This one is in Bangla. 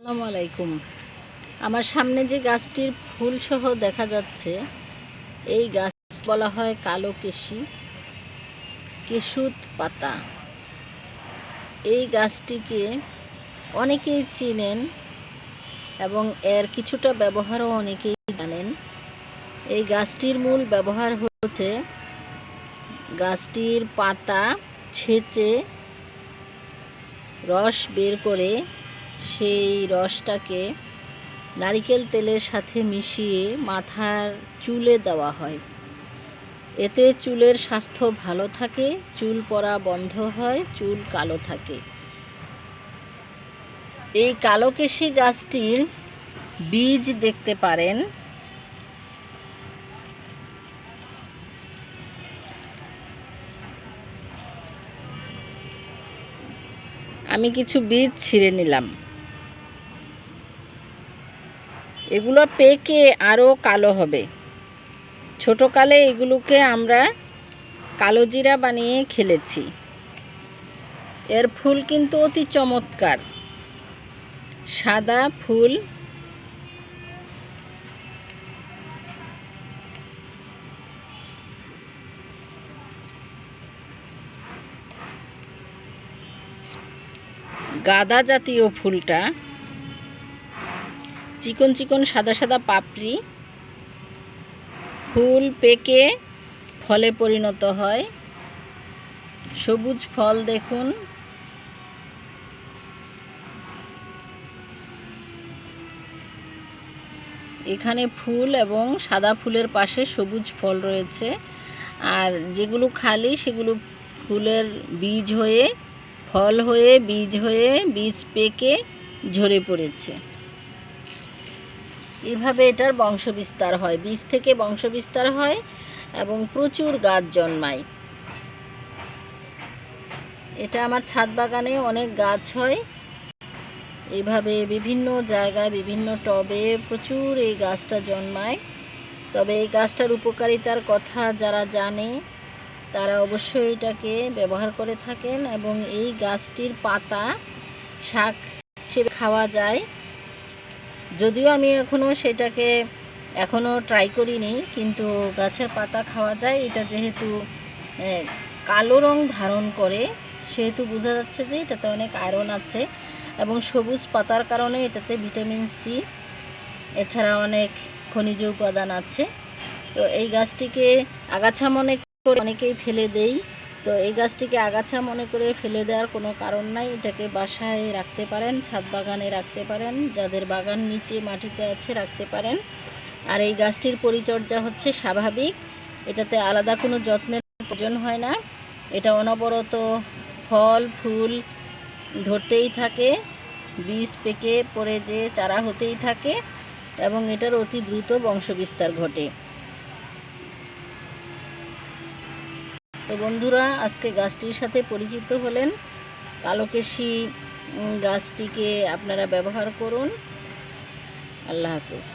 আসসালামু আলাইকুম। আমার সামনে যে গাছটির ফুল সহ দেখা যাচ্ছে, এই গাছ বলা হয় কালো কেশি, কেশুত পাতা। এই গাছটিকে অনেকেই চিনেন এবং এর কিছুটা ব্যবহারও অনেকেই জানেন। এই গাছটির মূল ব্যবহার হচ্ছে গাছটির পাতা ছেঁচে রস বের করে সেই রসটাকে নারিকেল তেলের সাথে মিশিয়ে মাথার চুলে দেওয়া হয়। এতে চুলের স্বাস্থ্য ভালো থাকে, চুল পড়া বন্ধ হয়, চুল কালো থাকে। এই কালো কেশি গাছটির বীজ দেখতে পারেন। আমি কিছু বীজ ছিঁড়ে নিলাম। এগুলো পেকে আরও কালো হবে। ছোটোকালে এগুলোকে আমরা কালো জিরা বানিয়ে খেলেছি। এর ফুল কিন্তু অতি চমৎকার। সাদা ফুল। গাদা জাতীয় ফুলটা। চিকন চিকন সাদা সাদা পাপড়ি। ফুল পেকে ফলে পরিণত হয়। সবুজ ফল দেখুন। এখানে ফুল এবং সাদা ফুলের পাশে সবুজ ফল রয়েছে। আর যেগুলো খালি সেগুলো ফুলের বীজ হয়ে, ফল হয়ে, বীজ হয়ে, বীজ পেকে ঝরে পড়েছে। এভাবে এটার বংশবিস্তার হয়। বীজ থেকে বংশবিস্তার হয় এবং প্রচুর গাছ জন্মায়। এটা আমার ছাদ বাগানে অনেক গাছ হয়। এভাবে বিভিন্ন জায়গায়, বিভিন্ন টবে প্রচুর এই গাছটা জন্মায়। তবে এই গাছটার উপকারিতার কথা যারা জানে, তারা অবশ্যই এটাকে ব্যবহার করে থাকেন এবং এই গাছটির পাতা শাক হিসেবে খাওয়া যায়। যদিও আমি এখনও সেটাকে এখনও ট্রাই করিনি, কিন্তু গাছের পাতা খাওয়া যায়। এটা যেহেতু কালো রং ধারণ করে, সেহেতু বোঝা যাচ্ছে যে এটাতে অনেক আয়রন আছে এবং সবুজ পাতার কারণে এটাতে ভিটামিন সি এছাড়া অনেক খনিজ উপাদান আছে। তো এই গাছটিকে আগাছা মনে করে অনেকেই ফেলে দেই। তো এই গাছটিকে আগাছা মনে করে ফেলে দেওয়ার কোনো কারণ নাই। এটাকে বাসায় রাখতে পারেন, ছাদ বাগানে রাখতে পারেন, যাদের বাগান নিচে মাটিতে আছে রাখতে পারেন। আর এই গাছটির পরিচর্যা হচ্ছে স্বাভাবিক। এটাতে আলাদা কোনো যত্নের প্রয়োজন হয় না। এটা অনবরত ফল, ফুল ধরতেই থাকে, বীজ পেকে পড়ে যে চারা হতেই থাকে এবং এটার অতি দ্রুত বংশবিস্তার ঘটে। তো বন্ধুরা আজকে গাছটির সাথে পরিচিত হলেন কালোকেশি গাছটিকে আপনারা ব্যবহার করুন। আল্লাহ হাফিজ।